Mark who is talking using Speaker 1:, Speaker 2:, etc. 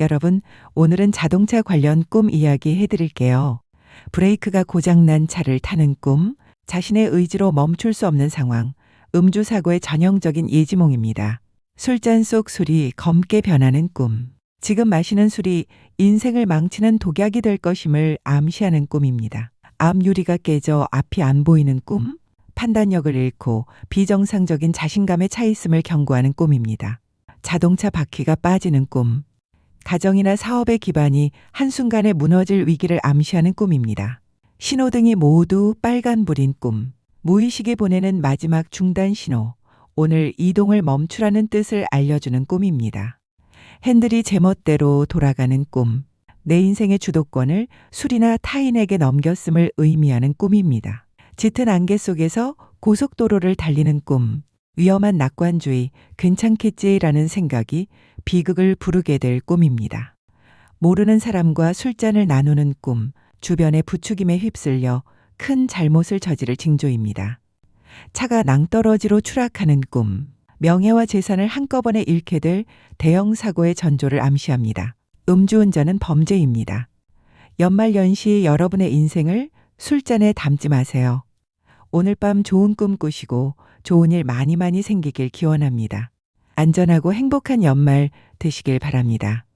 Speaker 1: 여러분, 오늘은 자동차 관련 꿈 이야기 해드릴게요. 브레이크가 고장난 차를 타는 꿈, 자신의 의지로 멈출 수 없는 상황, 음주 사고의 전형적인 예지몽입니다. 술잔 속 술이 검게 변하는 꿈. 지금 마시는 술이 인생을 망치는 독약이 될 것임을 암시하는 꿈입니다. 앞 유리가 깨져 앞이 안 보이는 꿈, 판단력을 잃고 비정상적인 자신감에 차 있음을 경고하는 꿈입니다. 자동차 바퀴가 빠지는 꿈, 가정이나 사업의 기반이 한순간에 무너질 위기를 암시하는 꿈입니다. 신호등이 모두 빨간불인 꿈, 무의식에 보내는 마지막 중단 신호, 오늘 이동을 멈추라는 뜻을 알려주는 꿈입니다. 핸들이 제멋대로 돌아가는 꿈, 내 인생의 주도권을 술이나 타인에게 넘겼음을 의미하는 꿈입니다. 짙은 안개 속에서 고속도로를 달리는 꿈, 위험한 낙관주의, 괜찮겠지라는 생각이 비극을 부르게 될 꿈입니다. 모르는 사람과 술잔을 나누는 꿈, 주변의 부추김에 휩쓸려 큰 잘못을 저지를 징조입니다. 차가 낭떠러지로 추락하는 꿈, 명예와 재산을 한꺼번에 잃게 될 대형 사고의 전조를 암시합니다. 음주운전은 범죄입니다. 연말 연시 여러분의 인생을 술잔에 담지 마세요. 오늘 밤 좋은 꿈 꾸시고 좋은 일 많이 많이 생기길 기원합니다. 안전하고 행복한 연말 되시길 바랍니다.